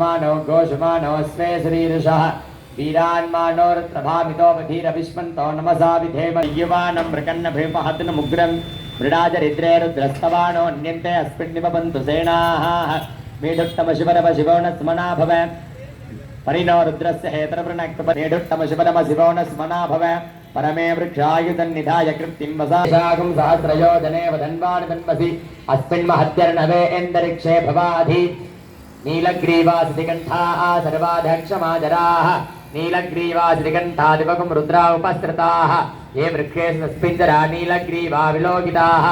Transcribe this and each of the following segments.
मानो घोषमानो स्वे शरीरशः वीरान्मानोरत्रभामितोपधीरविष्मन्तो नमसा विधेम युवानं मृकन्नभिमहत्नमुग्रं मृडाचरिद्रेरुद्रस्तवाणोऽन्यन्ते अस्मिन्निपन्तु सेनाः मेढुत्तमशिवरमशिवो न स्मना भव परिणो रुद्रस्य हेतरवृणक्तपनेढुत्तमशिवरमशिवो न स्मना भव परमे वृक्षायुधन्निधाय कृत्तिं वसाशाकं सहस्रयोजने वदन्वानि तन्मसि अस्मिन्महत्यर्णवे एन्दरिक्षे भवाधि नीलग्रीवासतिकण्ठाः सर्वाध्यक्षमादराः नीलग्रीवासतिकण्ठादिपकं रुद्रा उपसृताः ये वृक्षेषु सस्पिञ्जरा नीलग्रीवा विलोकिताः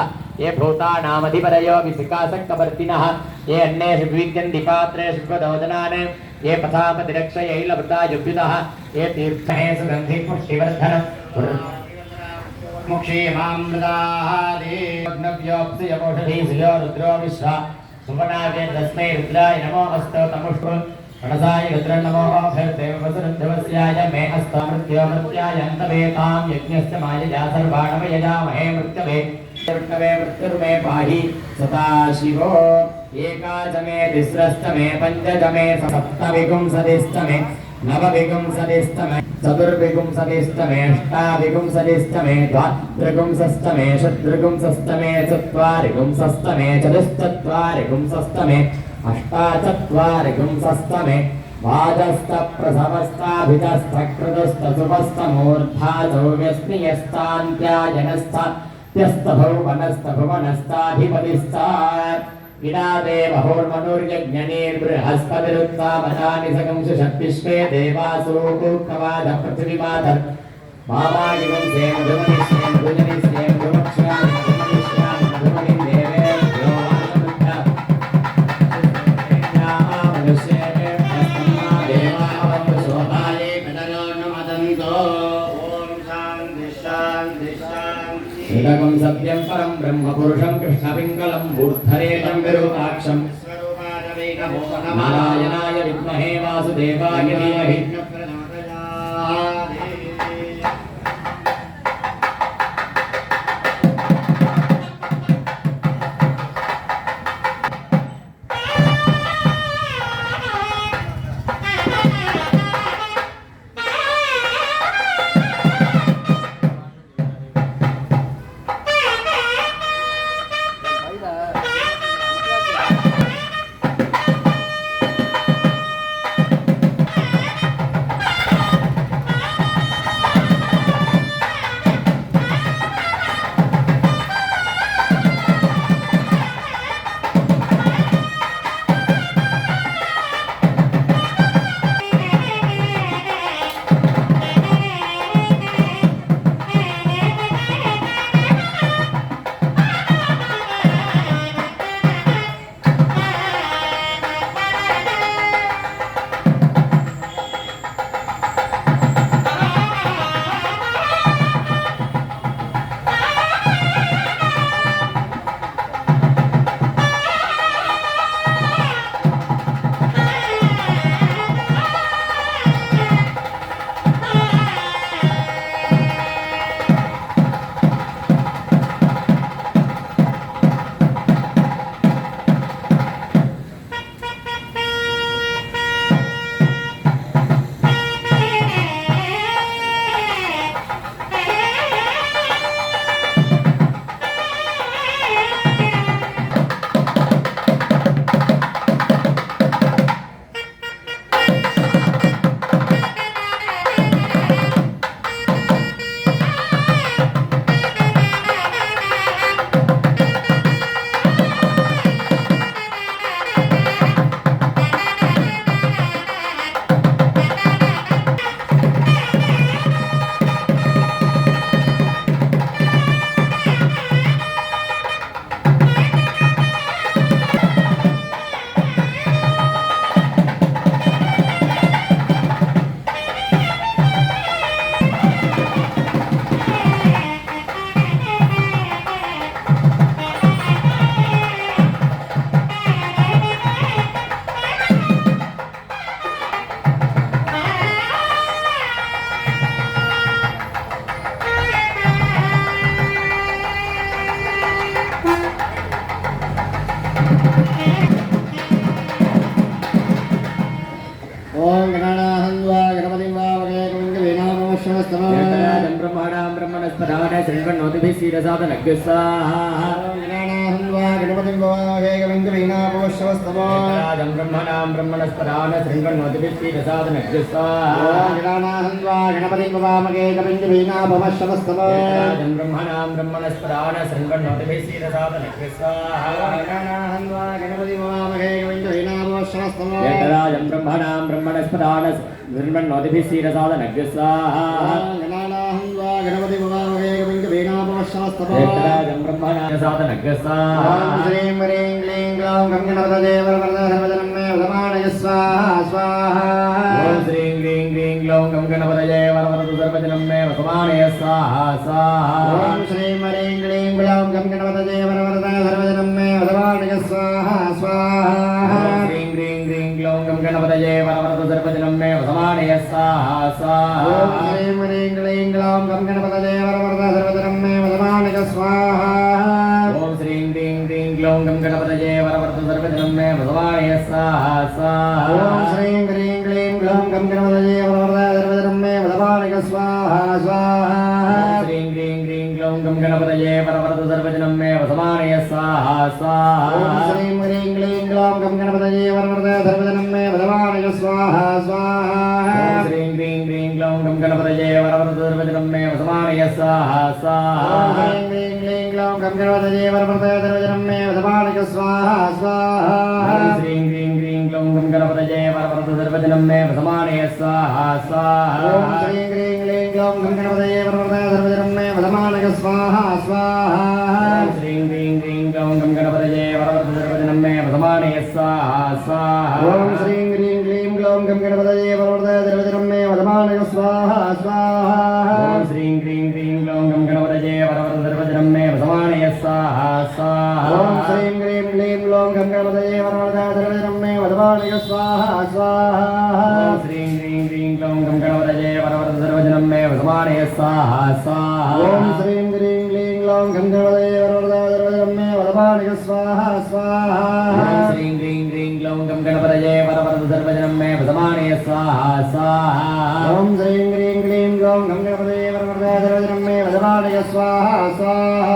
ये भूतानामधिपरयो विशिकासक्तवर्तिनः ये अन्येषु विविद्यन्ति पात्रेषु ये पथापतिरक्षयैलवृता युभितः ये तीर्थने सुगन्धि पुष्टिवर्धनम्। मुक्षीमामृताः देवग्नव्योऽप्सियपोषधीसुयो रुद्रो विश्वा సువర్ణాదే తస్మై రుద్రాయ నమో అస్తో తముష్టు. రణసాయ రుద్ర నమో భైర్దేవసురుధ్రువస్యాయ మే అస్తో మృత్యో మృత్యాయంతవే తాం యజ్ఞస్య మాయయా సర్వాణమయజామహే మృత్యవే. మృత్యవే మృత్యుర్మే పాహి సదా శివో. ఏకాచమే తిస్రస్తమే పంచజమే సప్తవిగుంసతిస్తమే च मे सप्तविगुंसतिश्च मे नवविगुंसतिश्च मे चतुर्विगुंसतिश्च मे अष्टाविगुंसतिश्च मे द्वात्रिगुंसश्च मे षड्विगुंसश्च मे चत्वारिगुंसश्च मे चतुश्चत्वारिगुंसश्च मे अष्टाचत्वारिगुंसश्च मे वाजस्तप्रसवस्ताभितस्तकृतस्तसुपस्तमूर्धा తిలకం సత్యం పరం బ్రహ్మ పురుషం కృష్ణ పింగళం ఊర్ధరేతం విరూపాక్షం నారాయణాయ విద్మహే వాసుదేవాయ బ్రహ్మణస్పదాన శృణ్వన్నోతిభిः శిరసాదనగ్రస్వాहा ఓం గణానాహం వా గణపతిం వా వగేకం వీణామోషమస్తమో ఏకరాజం బ్రహ్మణాం బ్రహ్మణస్పదాన శృణ్వన్నోతిభిः శిరసాదనగ్రస్వాहा ఓం గణానాహం వా గణపతిం వా వగేకం వీణామోషమస్తమో ఏకరాజం బ్రహ్మణాం బ్రహ్మణస్పదాన శృణ్వన్నోతిభిः వీణామోషమస్తమో ఏకరాజం బ్రహ్మణాం ఓం శిరసాదనగ్రస్వాहा శ్రీం హ్రీం క్లీం గ్లౌం గం గణపతదే వరవరదర్వదనం మే ఉదమానయ స్వాహా ఉదమానయ స్వాహా ఓం శ్రీం హ్రీం క్లీం గ్లౌం గం గణపతయే వరవరదు సర్వజనం మే వసమానయ స్వాహా స్వాహా. ఓం శ్రీం హ్రీం క్లీం గ్లౌం గం గణపతదే వరవరదర్వదనం మే ఉదమానయ స్వాహా స్వాహా. ఓం శ్రీం హ్రీం క్లీం గ్లౌం గం గణపతయే వరవరదు సర్వజనం మే వసమానయ స్వాహా స్వాహా. ఓం శ్రీం హ్రీం క్లీం గ్లౌం గం గణపతయే వరవరద సర్వజనం మే వదమానయ స్వాహా స్వాహా. ఓం శ్రీం హ్రీం క్లీం గ్లౌం గం గణపతయే వరవరదు సర్వజనం మే వసమానయ స్వాహా ఓం స్వాహా హ్రీం క్లీం క్లీం గ్లౌం గం గణపతయే వరవరద సర్వజనం మే వదమానయ స్వాహా స్వాహా ఓం శ్రీం హ్రీం క్లీం గ్లౌం గం గణపతయే వరవరదు సర్వజనం మే వసమానయ స్వాహా స్వాహా ఓం శ్రీం క్లీం క్లీం గ్లౌం గం గణపతయే వరవరద సర్వజనం మే వదమానయ స్వాహా స్వాహా ఓం శ్రీం హ్రీం క్లీం గ్లౌం గం గణపతయే వసమానయ స్వాహా స్వాహా శ్రీం హ్రీం క్లీం గ్లౌం గం గణపతయే వరవరద సర్వజనం మే వదమానయ స్వాహా స్వాహా ఓం శ్రీం హ్రీం క్లీం గ్లౌం గం గణపతయే వరవరదు సర్వజనం మే వసమానయ స్వాహా స్వాహా శ్రీం హ్రీం క్లీం గ్లౌం గం గణపతయే వరవరద సర్వజనం మే వదమానయ స్వాహా స్వాహా ఓం శ్రీం హ్రీం క్లీం గ్లౌం గం గణపతయే వరవరదు సర్వజనం మే వసమానయ స్వాహా స్వాహా ఓం శ్రీం హ్రీం క్లీం గ్లౌం గం గణపతయే వరవరద సర్వజనం మే వదమానయ స్వాహా స్వాహా ఓం శ్రీం హ్రీం క్లీం గ్లౌం గం గణపతయే వరవరదు సర్వజనం మే వసమానయ స్వాహా స్వాహా శ్రీం హ్రీం క్లీం గ్లౌం గం గణపతయే వరవరద సర్వజనం మే వదమానయ స్వాహా స్వాహా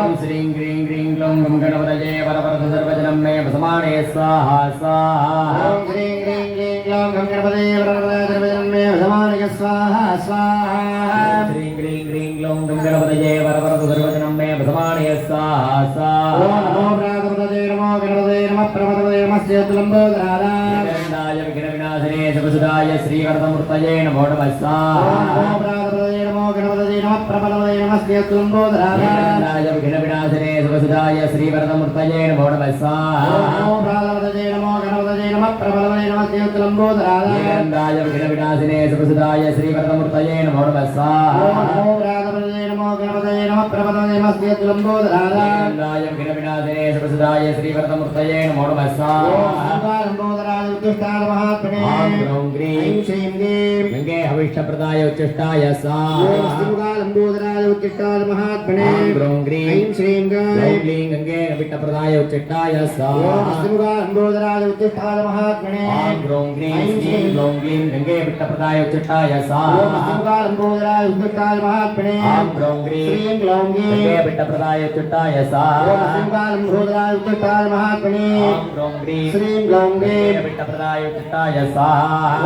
ఓం శ్రీం హ్రీం క్లీం గ్లౌం గం గణపతయే వరవరదు సర్వజనం మే వసమానయ స్వాహా స్వాహా ఓం శ్రీం హ్రీం క్లీం గ్లౌం గం గణపతయే వరవరద సర్వజనం మే వదమానయ స్వాహా స్వాహా శ్రీం హ్రీం క్లీం గ్లౌం గం గణపతయే వరవరదు సర్వజనం మే వసమానయ స్వాహా ఓం స్వాహా నమో ప్రాతపదే నమో గణపతే నమ ప్రమదపదే నమస్తే తులంబోదరాదా విఘ్నాయ విఘ్న వినాశనే శుభసుదాయ శ్రీవరదమూర్తయే నమో నమః స్వాహా ఓం నమో ప్రాతపదే నమో గణపతే నమ ప్రమదపదే నమస్తే తులంబోదరాదా విఘ్నాయ విఘ్న వినాశనే శుభసుదాయ శ్రీవరదమూర్తయే నమో నమః స్వాహా ఓం నమో ప్రాతపదే నమో గణపతే నమ ప్రమదపదే నమస్తే తులంబోదరాదా విఘ్నాయ విఘ్న వినాశనే శ్రీవరదమూర్తయే నమో ప్రమదపదే నమస్తే తులంబోదరాదా విఘ్నాయ విఘ్న వినాశనే శుభసుదాయ శ్రీవరదమూర్తయే నమో నమః లంబోదరాజ ఉత్తిష్టాద మహాత్మనే ఐం శ్రీం గ్రీం గంగే उच्चिष्टाय महात्मने। ऐं श्रीं गाय। क्लीं गङ्गे विट्टप्रदाय उच्चिष्टाय सा अस्तमुगाम्बोधराय उच्चिष्टाय महात्मने। ह्रों ग्रीं श्रीं ह्रों ग्लीं गङ्गे विट्टप्रदाय उच्चिष्टाय सा अस्तमुगाम्बोधराय उच्चिष्टाय महात्मने। ह्रों ग्रीं श्रीं ह्रों ग्लीं गङ्गे विट्टप्रदाय उच्चिष्टाय सा अस्तमुगाम्बोधराय उच्चिष्टाय महात्मने। ह्रों ग्रीं श्रीं ह्रों ग्लीं गङ्गे विट्टप्रदाय उच्चिष्टाय सा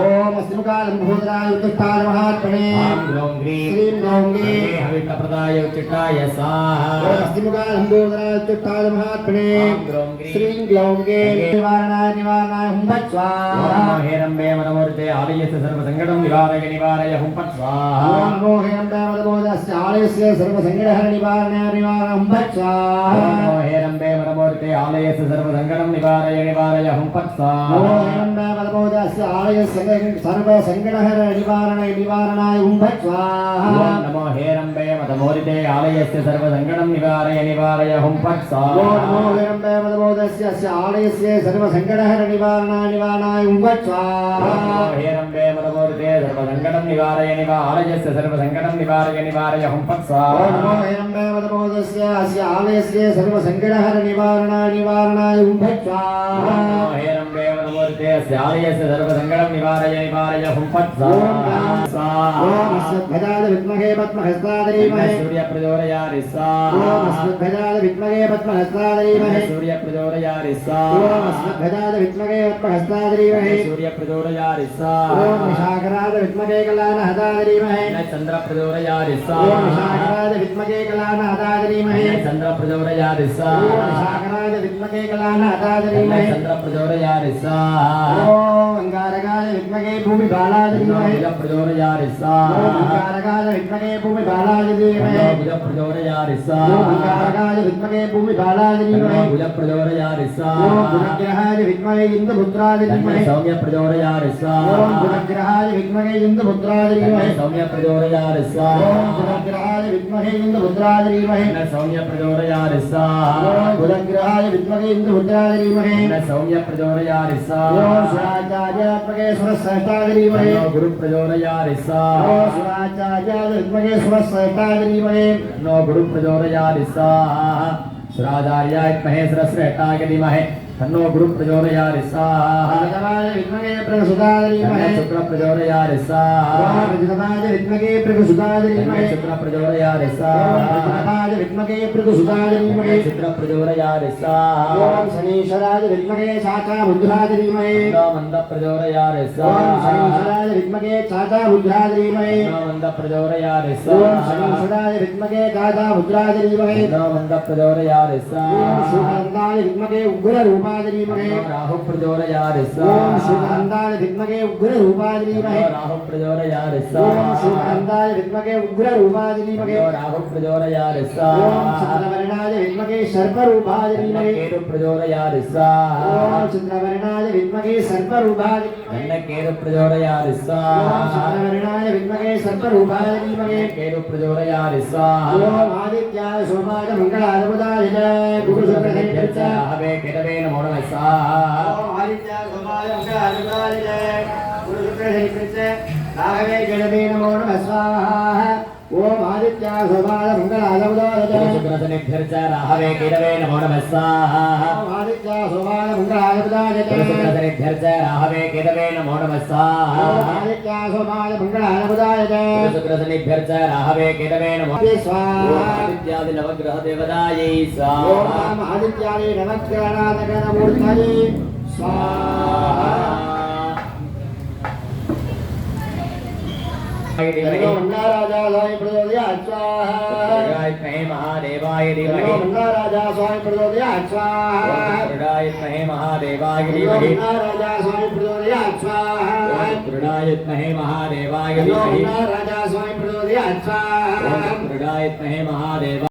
ओम अस्तमुगाम्बोधराय उच्चिष्टाय महात्मने। ह्रों ग्रीं श्रीं ह्रों ग्लीं గ్రీం శ్రీం గ్లౌం గంగే గ్రీం హవిష్ఠప్రదాయ ఉచ్చిష్టాయ స్వాహా ఓం శ్రీముఖా లంబోదరాజ ఉత్తిష్టాద మహాత్మనే ఆం గ్రౌం గ్రీం శ్రీం గ్లౌం గంగే గ్రీం హవిష్ఠప్రదాయ ఉచ్చిష్టాయ స్వాహా. ఓం శ్రీముఖా లంబోదరాజ ఉత్తిష్టాద మహాత్మనే ఆం గ్రౌం గ్రీం శ్రీం గ్లౌం గ్రీం నివారణాయ నివారణాయ హుం ఫట్ స్వాహా. ఓం హేరంబే మనమూర్తే ఆలయస్య సర్వసంకటం నివారయ నివారయ హుం ఫట్ స్వాహా. ఓం మోహయం దేవదబోధస్య ఆలయస్య సర్వసంగడహర నివారణ నివారణం హేరంబే మనమూర్తే ఆలయస్య సర్వసంకటం నివారయ నివారయ హుం ఫట్ దేవదబోధస్య ఆలయస్య సర్వసంగడహర నివారణ నివారణాయ హుం ఫట్ నమో హేరంబే మతమూరితే ఆలయస్య సర్వసంకటం నివారయ నివారయ హుం ఫట్ ఓం స్వాహా మోహయం దేవదబోధస్య ఆలయస్య సర్వసంగడహర నివారణ నివారణాయ హుం ఫట్ స్వాహా ఓం హేరంబే మతమూరితే సర్వసంకటం నివారయ నివారయస్య నివారయ హుం ఫట్ స్వాహా మోహయం దేవదబోధస్య అస్య ఆలయస్య సర్వసంగడహర నివారణ నివారణాయ హుం ఫట్ హేరంబే మనమూర్తే ఆలయస్య సర్వ నివారయ నివారయ హుం ఫట్ ఓం అస్మద్భజాయ విద్మహే ఓం పద్మహస్తాదరీమహే సూర్య ప్రచోదయారి ఓం స్వాహా అస్మద్భజాయ విద్మహే పద్మహస్తాదరీమహే సూర్య ప్రచోదయారి ఓం స్వాహా విశాఖరాజ విద్మహే కళానహదాదరీమహే చంద్ర ప్రచోదయారి ఓం స్వాహా విశాఖరాజ విద్మహే కళానహదాదరీమహే చంద్ర ప్రచోదయారి ఓం స్వాహా విశాఖరాజ విద్మహే కళానహదాదరీమహే చంద్ర ప్రచోదయారి స్వాహా ఓం అంగారకాయ విద్మహే భూమి బాలాదరీమహే భుజ ప్రచోదయారి ఓం స్వాహా అంగారకాయ విద్మహే భూమి బాలాదరీమహే భుజ ప్రచోదయారి ఓం స్వాహా అంగారకాయ విద్మహే భూమి బాలాదరీమహే భుజ ప్రచోదయారి ఓం స్వాహా గుణగ్రహాయ విద్మహే ఇంద్రపుత్రాదరీమహే సౌమ్య ప్రచోదయారి ఓం స్వాహా గుణగ్రహాయ విద్మహే ఇంద్రపుత్రాదరీమహే సౌమ్య ప్రచోదయారి ఓం స్వాహా గుణగ్రహాయ విద్మహే ఇంద్రపుత్రాదరీమహే సౌమ్య ప్రచోదయారి ఓం స్వాహా గుణగ్రహాయ విద్మహే ఇంద్రపుత్రాదరీమహే సౌమ్య ప్రచోదయారి ఓం స్వాహా సురాచార్యాత్మకే సురశ్రేష్టాదరీమహే గురు ప్రచోదయారి ఓం స్వాహా సురాచార్య गुरु प्रजोदया दिशा प्रजापताग्रीमये महेश्वर गुरुप्रचोदयादिस्साः के दिमा है तन्नो गुरु प्रचोदयादि स्वाहा भगवान विद्महे प्रसुतादरीमहे तन्नो शुक्र प्रचोदयादि ओम स्वाहा प्रजनपाद विद्महे प्रसुतादरीमहे तन्नो शुक्र प्रचोदयादि ओम स्वाहा प्रजनपाद विद्महे प्रसुतादरीमहे तन्नो शुक्र प्रचोदयादि स्वाहा ओम शनीश्वराज विद्महे साचा बुद्धादरीमहे तन्नो मन्द प्रचोदयादि ओम स्वाहा शनीश्वराज विद्महे साचा बुद्धादरीमहे तन्नो मन्द प्रचोदयादि ओम स्वाहा शनीश्वराज विद्महे साचा बुद्धादरीमहे तन्नो मन्द प्रचोदयादि ओम स्वाहा शुभनंदाय विद्महे उग्र रूपादरीमहे तन्नो राहु प्रचोदयादि ओम स्वाहा शुभनंदाय विद्महे उग्र रूपादरीमहे राहु प्रचोदयादि ओम स्वाहा शुभनंदाय विद्महे उग्र रूपादरीमहे राहु प्रचोदयादि ओम स्वाहा चंद्रवर्णाय विद्महे सर्परूपादरीमहे केतु प्रचोदयादि स्वाहा ओम चंद्रवर्णाय विद्महे सर्परूपादरीमहे केतु प्रचोदयादि ओम स्वाहा चंद्रवर्णाय विद्महे सर्परूपादरीमहे केतु प्रचोदयादि स्वाहा ओम आदित्याय सोमाय मंगलाय बुधाय जय गुरु शुक्र शनि हवे केतवे नमो नमः स्वाहा ओम आदित्याय सोमाय मंगलाय बुधाय जय गुरु शुक्र शनि राघवे गणवे नमो नमः स्वाहा ओम आदित्याय सोमाय मंगलाय बुधाय जय शुक्रशनिभ्यर्च राहवे केतवे नमो नमः स्वाहा ओम आदित्याय सोमाय मंगलाय बुधाय जय शुक्रशनिभ्यर्च राहवे केतवे नमो नमः ओम स्वाहा आदित्याय सोमाय मंगलाय बुधाय जय शुक्रशनिभ्यर्च राहवे केतवे नमो स्वाहा आदित्यादि नवग्रह देवतायै ओम स्वाहा नमः आदित्याय नवग्रहानगरमूर्तये स्वाहा धीमहि मंगलाराजा स्वामी प्रचोदयात् स्वाहा रुद्राय महादेवाय धीमहि। राजा स्वामी प्रचोदयात्। स्वाहा। रुद्राय महादेवाय धीमहि। राजा स्वामी प्रचोदयात्। स्वाहा। रुद्राय महादेवाय धीमहि। राजा स्वामी प्रचोदयात्। स्वाहा। रुद्राय महादेव